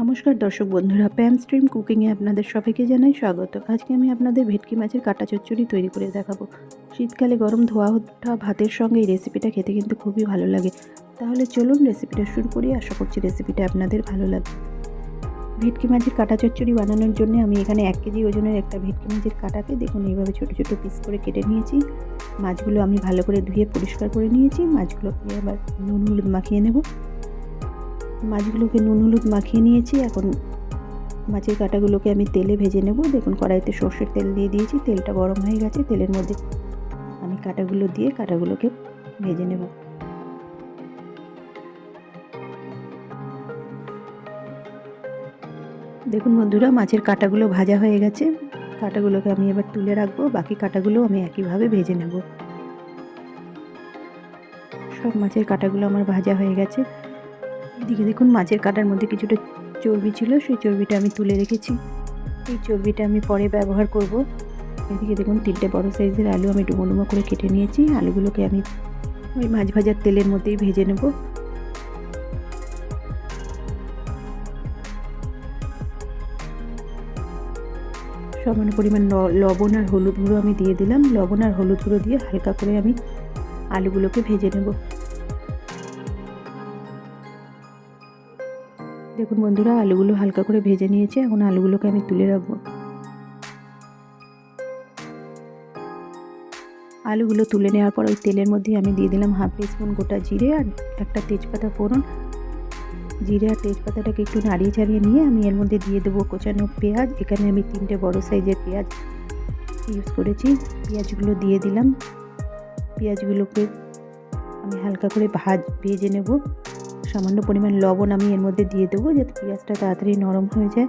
নমস্কার দর্শক বন্ধুরা প্যাম স্ট্রিম কুকিংয়ে আপনাদের সবাইকে জানাই স্বাগত। আজকে আমি আপনাদের ভেটকি মাছের কাটা চচ্চড়ি তৈরি করে দেখাবো। শীতকালে গরম ধোয়া ওঠা ভাতের সঙ্গে এই রেসিপিটা খেতে কিন্তু খুবই ভালো লাগে। তাহলে চলুন রেসিপিটা শুরু করি, আশা করছি রেসিপিটা আপনাদের ভালো লাগবে। ভেটকি মাছের কাটা চচ্চড়ি বানানোর জন্য আমি এখানে এক কেজি ওজনের একটা ভেটকি মাছের কাটাকে দেখুন, এইভাবে ছোটো ছোটো পিস করে কেটে নিয়েছি। মাছগুলো আমি ভালো করে ধুয়ে পরিষ্কার করে নিয়েছি। মাছগুলোকে আবার নুন, হলুদ মাখিয়ে নেব। মাছগুলোকে নুন, হলুদ মাখিয়ে নিয়েছি। এখন মাছের কাঁটাগুলোকে আমি তেলে ভেজে নেব। দেখুন, কড়াইতে সর্ষের তেল দিয়ে দিয়েছি। তেলটা গরম হয়ে গেছে। তেলের মধ্যে আমি কাঁটাগুলো দিয়ে কাঁটাগুলোকে ভেজে নেব। দেখুন বন্ধুরা, মাছের কাঁটাগুলো ভাজা হয়ে গেছে। কাঁটাগুলোকে আমি এবার তুলে রাখব। বাকি কাঁটাগুলো আমি একইভাবে ভেজে নেব। সব মাছের কাঁটাগুলো আমার ভাজা হয়ে গেছে। এদিকে দেখুন, মাছের কাটার মধ্যে কিছুটা চর্বি ছিল, সেই চর্বিটা আমি তুলে রেখেছি। এই চর্বিটা আমি পরে ব্যবহার করব। এদিকে দেখুন, তিনটে বড় সাইজের আলু আমি ডুমো ডুমো করে কেটে নিয়েছি। আলুগুলোকে আমি ওই মাছ ভাজার তেলের মধ্যেই ভেজে নেব। সমান পরিমাণ লবণ আর হলুদ গুঁড়ো আমি দিয়ে দিলাম। লবণ আর হলুদ গুঁড়ো দিয়ে হালকা করে আমি আলুগুলোকে ভেজে নেব। দেখুন বন্ধুরা, আলুগুলো হালকা করে ভেজে নিয়েছে। এখন আলুগুলোকে আমি তুলে রাখব। আলুগুলো তুলে নেওয়ার পর ওই তেলের মধ্যে আমি দিয়ে দিলাম হাফ স্পুন গোটা জিরে আর একটা তেজপাতা ফোড়ন। জিরে আর তেজপাতাটাকে একটু নাড়িয়ে ছাড়িয়ে নিয়ে আমি এর মধ্যে দিয়ে দেবো কোচানো পেঁয়াজ। এখানে আমি তিনটে বড় সাইজের পেঁয়াজ ইউজ করেছি। পেঁয়াজগুলো দিয়ে দিলাম। পেঁয়াজগুলোকে আমি হালকা করে ভাজ, ভেজে নেব। সামান্য পরিমাণ লবণ আমি এর মধ্যে দিয়ে দেবো যাতে পেঁয়াজটা তাড়াতাড়ি নরম হয়ে যায়।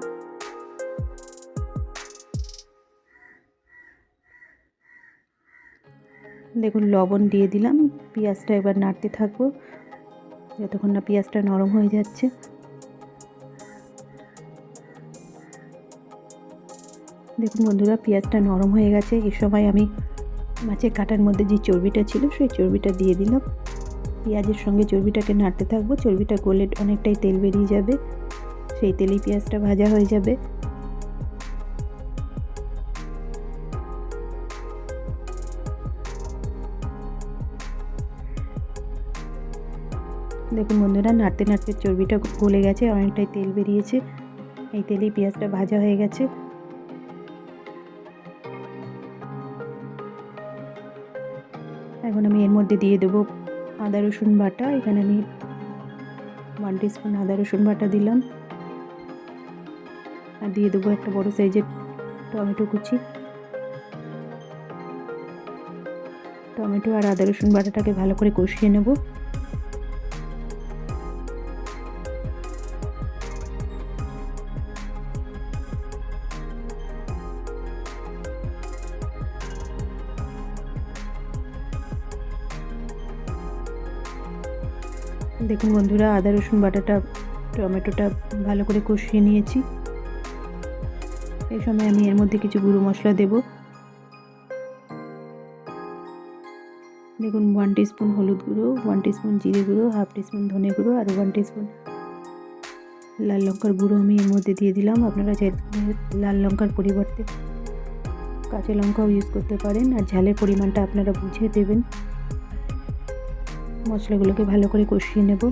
দেখুন, লবণ দিয়ে দিলাম, পেঁয়াজটা এবার নাড়তে থাকব, যতক্ষণ না পেঁয়াজটা নরম হয়ে যাচ্ছে। দেখুন বন্ধুরা, পেঁয়াজটা নরম হয়ে গেছে। এই সময় আমি মাছের কাটার মধ্যে যে চর্বিটা ছিল, সেই চর্বিটা দিয়ে দিলাম। পেঁয়াজের সঙ্গে চর্বিটাকে নাড়তে থাকব। চর্বিটা গলে অনেকটাই তেল বেরিয়ে যাবে। সেই তেলেই পেঁয়াজটা ভাজা হয়ে যাবে। দেখুন বন্ধুরা, নাড়তে নাড়তে চর্বিটা গলে গেছে, অনেকটাই তেল বেরিয়েছে। এই তেলেই পেঁয়াজটা ভাজা হয়ে গেছে। এখন আমি এর মধ্যে দিয়ে দেবো আদা রসুন বাটা, এখানে আমি ওয়ান টিস্পুন আদা রসুন বাটা দিলাম। আর দিয়ে দেবো একটা বড় সাইজের টমেটো কুচি। টমেটো আর আদা রসুন বাটাটাকে ভালো করে কষিয়ে নেব। দেখুন বন্ধুরা, আদা, রসুন, বাটাটা, টমেটোটা ভালো করে কষিয়ে নিয়েছি। এই সময় আমি এর মধ্যে কিছু গুঁড়ো মশলা দেব। দেখুন ওয়ান টিস্পুন হলুদ গুঁড়ো ওয়ান টিস্পুন জিরে গুঁড়ো হাফ টিস্পুন ধনে গুঁড়ো, আর ওয়ান টিস্পুন লাল লঙ্কার গুঁড়ো আমি এর মধ্যে দিয়ে দিলাম। আপনারা লাল লঙ্কার পরিবর্তে কাঁচা লঙ্কাও ইউজ করতে পারেন, আর ঝালের পরিমাণটা আপনারা বুঝে দেবেন। মশলাগুলোকে ভালো করে কষিয়ে নেব।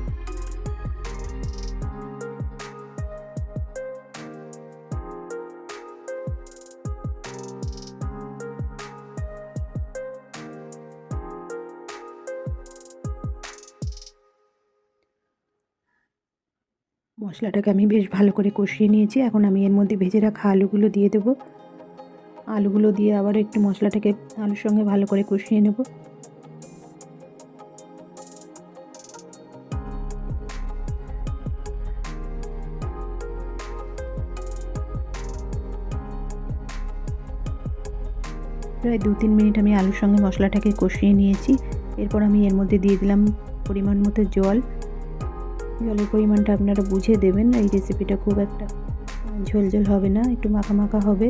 মশলাটাকে আমি বেশ ভালো করে কষিয়ে নিয়েছি। এখন আমি এর মধ্যে ভেজে রাখা আলুগুলো দিয়ে দেব। আলুগুলো দিয়ে আবার একটু মশলাটাকে আলুর সঙ্গে ভালো করে কষিয়ে নেব। প্রায় দু তিন মিনিট আমি আলুর সঙ্গে মশলাটাকে কষিয়ে নিয়েছি। এরপর আমি এর মধ্যে দিয়ে দিলাম পরিমাণ মতো জল। জলের পরিমাণটা আপনারা বুঝে দেবেন, এই রেসিপিটা খুব একটা ঝোল ঝোল হবে না, একটু মাখা মাখা হবে।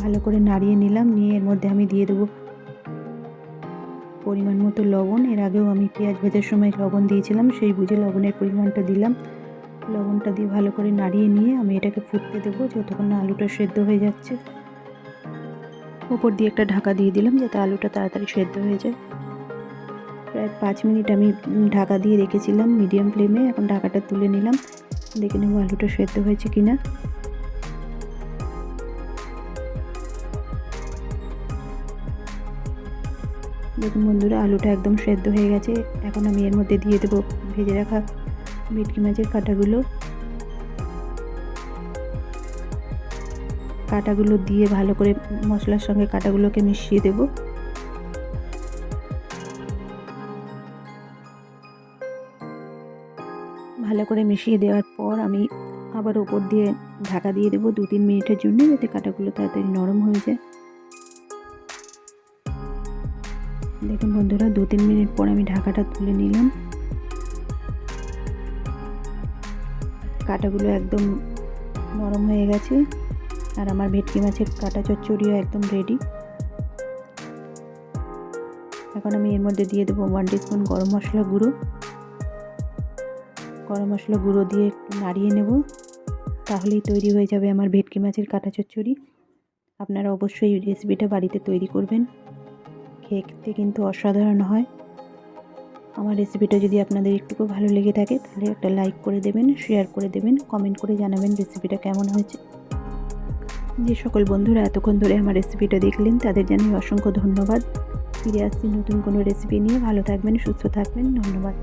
ভালো করে নাড়িয়ে নিলাম, নিয়ে এর মধ্যে আমি দিয়ে দেবো পরিমাণ মতো লবণ। এর আগেও আমি পেঁয়াজ ভাজার সময় লবণ দিয়েছিলাম, সেই বুঝে লবণের পরিমাণটা দিলাম। লবণটা দিয়ে ভালো করে নাড়িয়ে নিয়ে আমি এটাকে ফুটতে দেবো, যতক্ষণ না আলুটা সেদ্ধ হয়ে যাচ্ছে। ওপর দিয়ে একটা ঢাকা দিয়ে দিলাম যাতে আলুটা তাড়াতাড়ি সেদ্ধ হয়ে যায়। প্রায় পাঁচ মিনিট আমি ঢাকা দিয়ে রেখেছিলাম মিডিয়াম ফ্লেমে, এখন ঢাকাটা তুলে নিলাম। দেখে নেব আলুটা সেদ্ধ হয়েছে কি না দেখুন বন্ধুরা, আলুটা একদম সেদ্ধ হয়ে গেছে। এখন আমি এর মধ্যে দিয়ে দেবো ভেজে রাখা ভেটকি মাছের কাঁটাগুলো। কাঁটাগুলো দিয়ে ভালো করে মশলার সঙ্গে কাঁটাগুলোকে মিশিয়ে দেব। ভালো করে মিশিয়ে দেওয়ার পর আমি আবার ওপর দিয়ে ঢাকা দিয়ে দেবো দু তিন মিনিটের জন্য, যাতে কাঁটাগুলো তাড়াতাড়ি নরম হয়ে যায়। দেখুন বন্ধুরা দু তিন মিনিট পর আমি ঢাকাটা তুলে নিলাম। কাঁটাগুলো একদম নরম হয়ে গেছে। আর আমার ভেটকি মাছের কাটা চচ্চড়িও একদম রেডি এখন আমি এর মধ্যে দিয়ে দেবো ওয়ান টিস্পুন গরম মশলা গুঁড়ো। গরম মশলা গুঁড়ো দিয়ে একটু নাড়িয়ে নেব, তাহলেই তৈরি হয়ে যাবে আমার ভেটকি মাছের কাটা চচ্চড়ি। আপনারা অবশ্যই রেসিপিটা বাড়িতে তৈরি করবেন। খেতে কিন্তু অসাধারণ হয়। আমার রেসিপিটা যদি আপনাদের একটুকু ভালো লেগে থাকে, তাহলে একটা লাইক করে দেবেন শেয়ার করে দেবেন কমেন্ট করে জানাবেন রেসিপিটা কেমন হয়েছে। যে সকল বন্ধুরা এতক্ষণ ধরে আমার রেসিপিটা দেখলেন, তাদের জানাই অসংখ্য ধন্যবাদ। ফিরে আসছি নতুন কোনো রেসিপি নিয়ে। ভালো থাকবেন, সুস্থ থাকবেন। ধন্যবাদ।